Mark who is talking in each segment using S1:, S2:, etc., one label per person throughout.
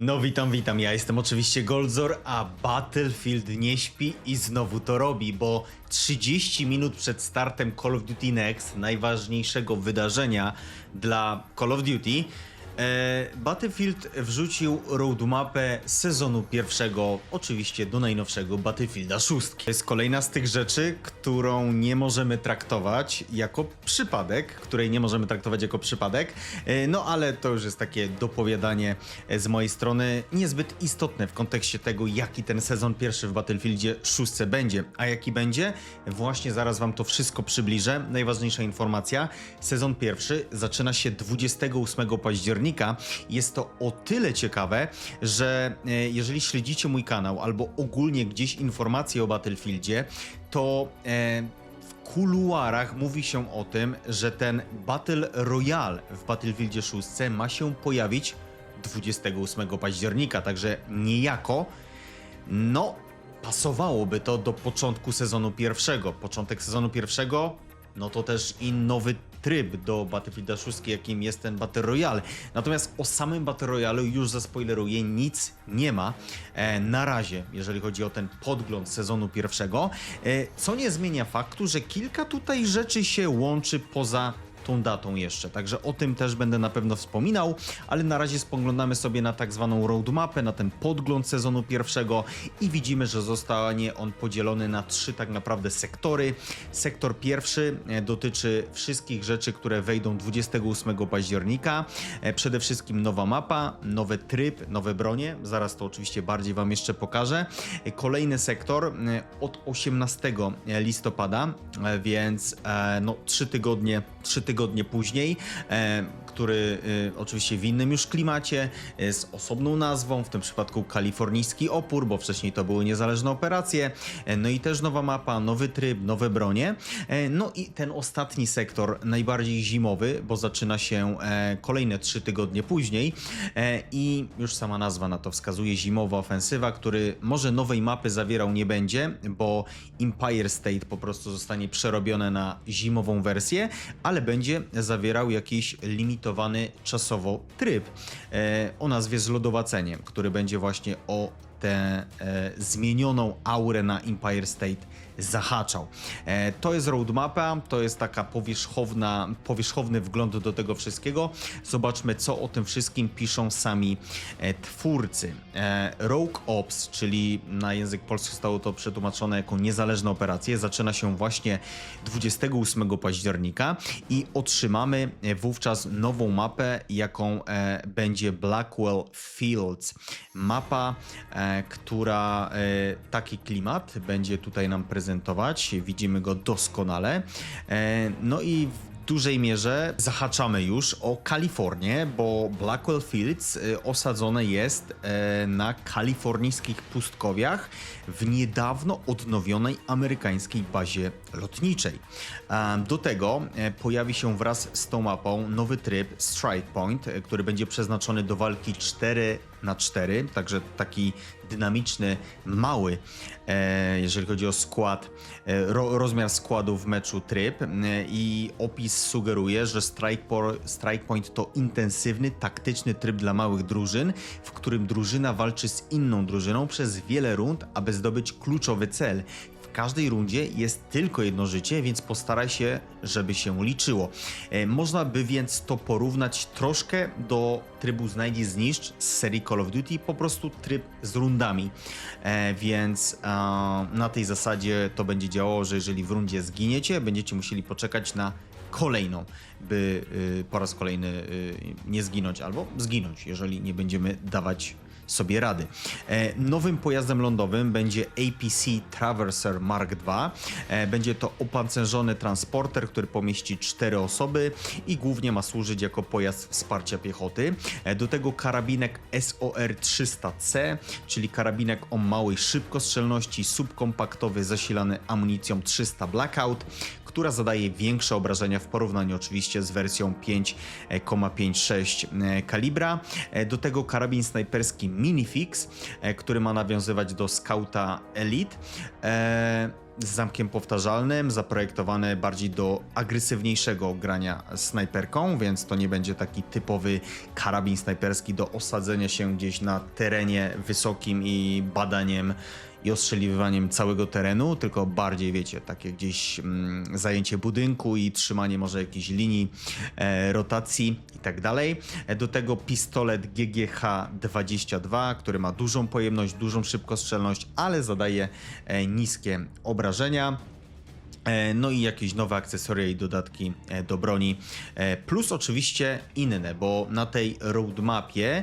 S1: No witam, witam, ja jestem oczywiście Goldzor, a Battlefield nie śpi i znowu to robi, bo 30 minut przed startem Call of Duty Next, najważniejszego wydarzenia dla Call of Duty, Battlefield wrzucił roadmapę sezonu pierwszego, oczywiście do najnowszego Battlefielda 6. To jest kolejna z tych rzeczy, którą nie możemy traktować jako przypadek, której nie możemy traktować jako przypadek, e, no ale to już jest takie dopowiadanie e, z mojej strony, niezbyt istotne w kontekście tego, jaki ten sezon pierwszy w Battlefieldzie 6 będzie. A jaki będzie? Właśnie zaraz wam to wszystko przybliżę. Najważniejsza informacja, sezon pierwszy zaczyna się 28 października. Jest to o tyle ciekawe, że e, jeżeli śledzicie mój kanał albo ogólnie gdzieś informacje o Battlefieldzie, to e, w kuluarach mówi się o tym, że ten Battle Royale w Battlefieldzie 6 ma się pojawić 28 października, także niejako no pasowałoby to do początku sezonu pierwszego. Początek sezonu pierwszego, no to też i nowy tryb do Battlefielda 6, jakim jest ten Battle Royale. Natomiast o samym Battle Royale już zaspoileruję, nic nie ma e, na razie, jeżeli chodzi o ten podgląd sezonu pierwszego, e, co nie zmienia faktu, że kilka tutaj rzeczy się łączy poza tą datą jeszcze. Także o tym też będę na pewno wspominał, ale na razie spoglądamy sobie na tak zwaną roadmapę, na ten podgląd sezonu pierwszego i widzimy, że zostanie on podzielony na trzy tak naprawdę sektory. Sektor pierwszy e, dotyczy wszystkich rzeczy, które wejdą 28 października. E, Przede wszystkim nowa mapa, nowy tryb, nowe bronie. Zaraz to oczywiście bardziej Wam jeszcze pokażę. E, Kolejny sektor od 18 listopada, więc no 3 tygodnie, 3 tygodnie później, e, który e, oczywiście w innym już klimacie, e, z osobną nazwą, w tym przypadku kalifornijski opór, bo wcześniej to były niezależne operacje, e, no i też nowa mapa, nowy tryb, nowe bronie, e, no i ten ostatni sektor, najbardziej zimowy, bo zaczyna się e, kolejne 3 tygodnie później. I już sama nazwa na to wskazuje, zimowa ofensywa, który może nowej mapy zawierał nie będzie, bo Empire State po prostu zostanie przerobione na zimową wersję, ale będzie zawierał jakiś limitowany czasowo tryb e, o nazwie Zlodowacenie, który będzie właśnie o tę e, zmienioną aurę na Empire State zahaczał. E, to jest roadmapa, to jest taka powierzchowna, powierzchowny wgląd do tego wszystkiego. Zobaczmy, co o tym wszystkim piszą sami e, twórcy. E, Rogue Ops, czyli na język polski zostało to przetłumaczone jako niezależne operacje, zaczyna się właśnie 28 października i otrzymamy wówczas nową mapę, jaką będzie Blackwell Fields. Mapa, która taki klimat będzie tutaj nam prezentować. Widzimy go doskonale. E, no i w dużej mierze zahaczamy już o Kalifornię, bo Blackwell Fields y, osadzone jest e, na kalifornijskich pustkowiach w niedawno odnowionej amerykańskiej bazie lotniczej. E, Do tego e, pojawi się wraz z tą mapą nowy tryb Strike Point, e, który będzie przeznaczony do walki 4 na 4, także taki dynamiczny, mały, e, jeżeli chodzi o skład, e, ro, rozmiar składu w meczu tryb e, i opis sugeruje, że Strike Point to intensywny, taktyczny tryb dla małych drużyn, w którym drużyna walczy z inną drużyną przez wiele rund, aby zdobyć kluczowy cel. Każdej rundzie jest tylko jedno życie, więc postaraj się, żeby się liczyło. E, Można by więc to porównać troszkę do trybu Znajdź Zniszcz z serii Call of Duty, po prostu tryb z rundami. E, Więc na tej zasadzie to będzie działało, że jeżeli w rundzie zginiecie, będziecie musieli poczekać na kolejną, by y, po raz kolejny y, nie zginąć albo zginąć, jeżeli nie będziemy dawać sobie rady. E, nowym pojazdem lądowym będzie APC Traverser Mark II. E, będzie to opancerzony transporter, który pomieści cztery osoby i głównie ma służyć jako pojazd wsparcia piechoty. E, do tego karabinek SOR-300C, czyli karabinek o małej szybkostrzelności, subkompaktowy, zasilany amunicją 300 Blackout, która zadaje większe obrażenia w porównaniu oczywiście z wersją 5,56 e, kalibra. E, Do tego karabin snajperski Minifix, e, który ma nawiązywać do Scouta Elite. Z zamkiem powtarzalnym, zaprojektowane bardziej do agresywniejszego grania snajperką, więc to nie będzie taki typowy karabin snajperski do osadzenia się gdzieś na terenie wysokim i badaniem i ostrzeliwaniem całego terenu, tylko bardziej, wiecie, takie gdzieś mm, zajęcie budynku i trzymanie może jakiejś linii e, rotacji i tak dalej. E, Do tego pistolet GGH-22, który ma dużą pojemność, dużą szybkostrzelność, ale zadaje e, niskie obrażenia. E, No i jakieś nowe akcesoria i dodatki e, do broni, E, plus oczywiście inne, bo na tej roadmapie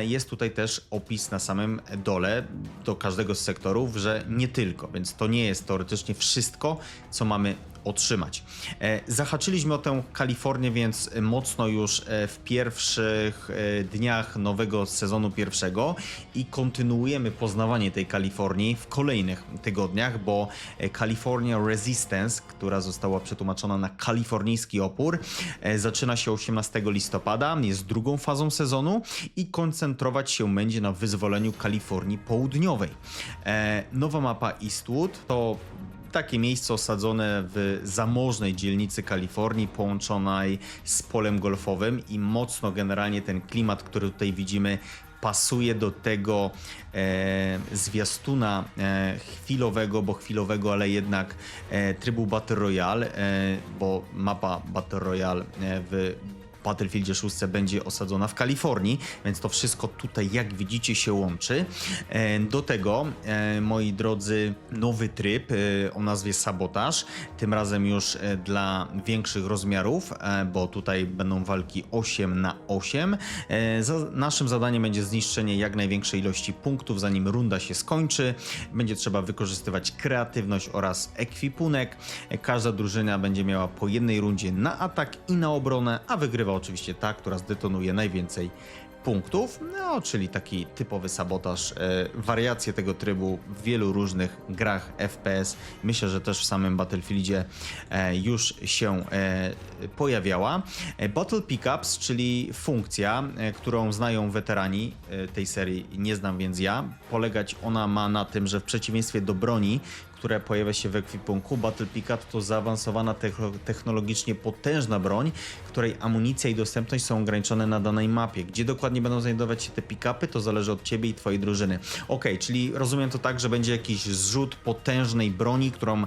S1: jest tutaj też opis na samym dole do każdego z sektorów, że nie tylko, więc to nie jest teoretycznie wszystko, co mamy otrzymać. E, Zahaczyliśmy o tę Kalifornię, więc mocno już e, w pierwszych e, dniach nowego sezonu pierwszego i kontynuujemy poznawanie tej Kalifornii w kolejnych tygodniach, bo California Resistance, która została przetłumaczona na kalifornijski opór, zaczyna się 18 listopada, jest drugą fazą sezonu i koncentrować się będzie na wyzwoleniu Kalifornii Południowej. Nowa mapa Eastwood to takie miejsce osadzone w zamożnej dzielnicy Kalifornii, połączonej z polem golfowym i mocno generalnie ten klimat, który tutaj widzimy, pasuje do tego e, zwiastuna e, chwilowego, bo chwilowego, ale jednak e, trybu Battle Royale, e, bo mapa Battle Royale e, w Battlefieldzie 6 będzie osadzona w Kalifornii, więc to wszystko tutaj, jak widzicie, się łączy. E, Do tego, e, moi drodzy, nowy tryb e, o nazwie Sabotaż, tym razem już dla większych rozmiarów, bo tutaj będą walki 8 na 8. E, za- Naszym zadaniem będzie zniszczenie jak największej ilości punktów, zanim runda się skończy. Będzie trzeba wykorzystywać kreatywność oraz ekwipunek. Każda drużyna będzie miała po jednej rundzie na atak i na obronę, a wygrywa oczywiście ta, która zdetonuje najwięcej punktów, no czyli taki typowy sabotaż, e, wariacje tego trybu w wielu różnych grach FPS. Myślę, że też w samym Battlefieldzie e, już się e, pojawiała. E, Battle Pickups, czyli funkcja, e, którą znają weterani e, tej serii, nie znam więc ja. Polegać ona ma na tym, że w przeciwieństwie do broni, które pojawia się w ekwipunku. Battle Pickup to zaawansowana techno- technologicznie potężna broń, której amunicja i dostępność są ograniczone na danej mapie. Gdzie dokładnie będą znajdować się te pick-upy, to zależy od ciebie i twojej drużyny. Ok, czyli rozumiem to tak, że będzie jakiś zrzut potężnej broni, którą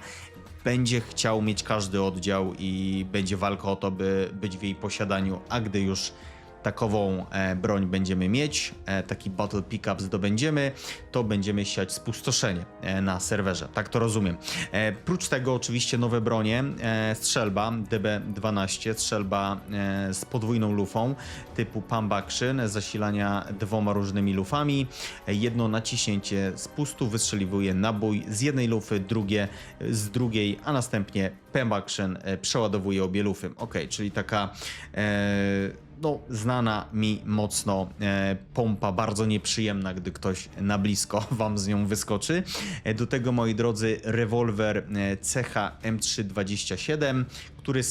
S1: będzie chciał mieć każdy oddział i będzie walka o to, by być w jej posiadaniu, a gdy już takową e, broń będziemy mieć, e, taki battle pickup zdobędziemy, to będziemy siać spustoszenie e, na serwerze. Tak to rozumiem. Prócz tego oczywiście nowe bronie, strzelba DB12, strzelba z podwójną lufą typu pump action, zasilania dwoma różnymi lufami. Jedno naciśnięcie spustu wystrzeliwuje nabój z jednej lufy, drugie z drugiej, a następnie action e, przeładowuje obie lufy. Ok, czyli taka e, no, znana mi mocno e, pompa, bardzo nieprzyjemna, gdy ktoś na blisko wam z nią wyskoczy. E, do tego, moi drodzy, rewolwer e, CH M327, który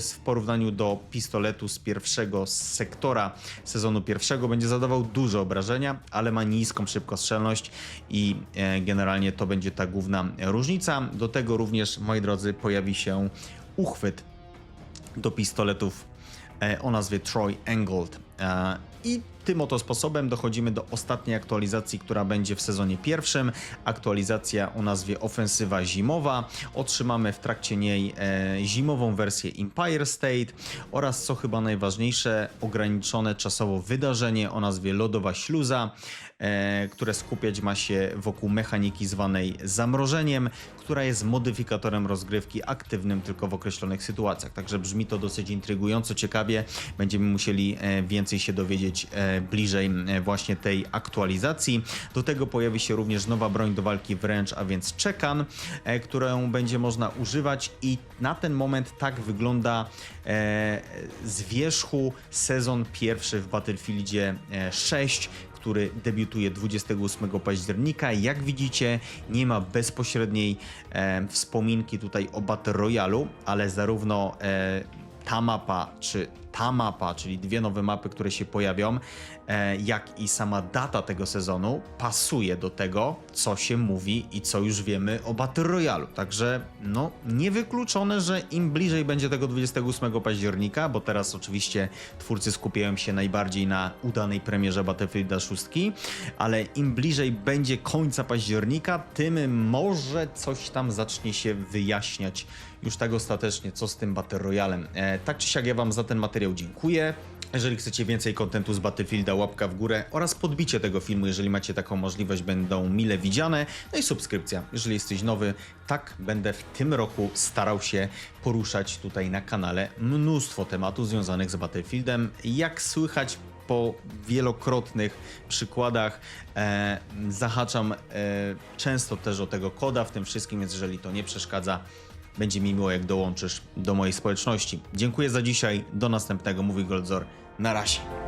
S1: w porównaniu do pistoletu z pierwszego sektora sezonu pierwszego będzie zadawał duże obrażenia, ale ma niską szybkostrzelność i generalnie to będzie ta główna różnica. Do tego również, moi drodzy, pojawi się uchwyt do pistoletów o nazwie Troy Angled. E, I tym oto sposobem dochodzimy do ostatniej aktualizacji, która będzie w sezonie pierwszym. Aktualizacja o nazwie Ofensywa Zimowa. Otrzymamy w trakcie niej e, zimową wersję Empire State oraz, co chyba najważniejsze, ograniczone czasowo wydarzenie o nazwie Lodowa Śluza, e, które skupiać ma się wokół mechaniki zwanej zamrożeniem, która jest modyfikatorem rozgrywki aktywnym tylko w określonych sytuacjach. Także brzmi to dosyć intrygująco, ciekawie. Będziemy musieli e, więcej się dowiedzieć bliżej e, właśnie tej aktualizacji. Do tego pojawi się również nowa broń do walki wręcz, a więc czekan, e, którą będzie można używać i na ten moment tak wygląda e, z wierzchu sezon pierwszy w Battlefieldzie e, 6 który debiutuje 28 października. Jak widzicie, nie ma bezpośredniej e, wspominki tutaj o Battle Royalu, ale zarówno e, ta mapa, czy ta mapa, czyli dwie nowe mapy, które się pojawią, e, jak i sama data tego sezonu pasuje do tego, co się mówi i co już wiemy o Battle Royale. Także no, niewykluczone, że im bliżej będzie tego 28 października, bo teraz oczywiście twórcy skupiają się najbardziej na udanej premierze Battlefielda 6, ale im bliżej będzie końca października, tym może coś tam zacznie się wyjaśniać już tak ostatecznie, co z tym Battle Royalem. E, tak czy siak ja wam za ten materiał dziękuję. Jeżeli chcecie więcej kontentu z Battlefielda, łapka w górę oraz podbicie tego filmu, jeżeli macie taką możliwość, będą mile widziane. No i subskrypcja, jeżeli jesteś nowy. Tak, będę w tym roku starał się poruszać tutaj na kanale mnóstwo tematów związanych z Battlefieldem. Jak słychać po wielokrotnych przykładach e, zahaczam e, często też o tego koda w tym wszystkim, więc jeżeli to nie przeszkadza, będzie mi miło, jak dołączysz do mojej społeczności. Dziękuję za dzisiaj. Do następnego. Mówi Goldzor. Na razie.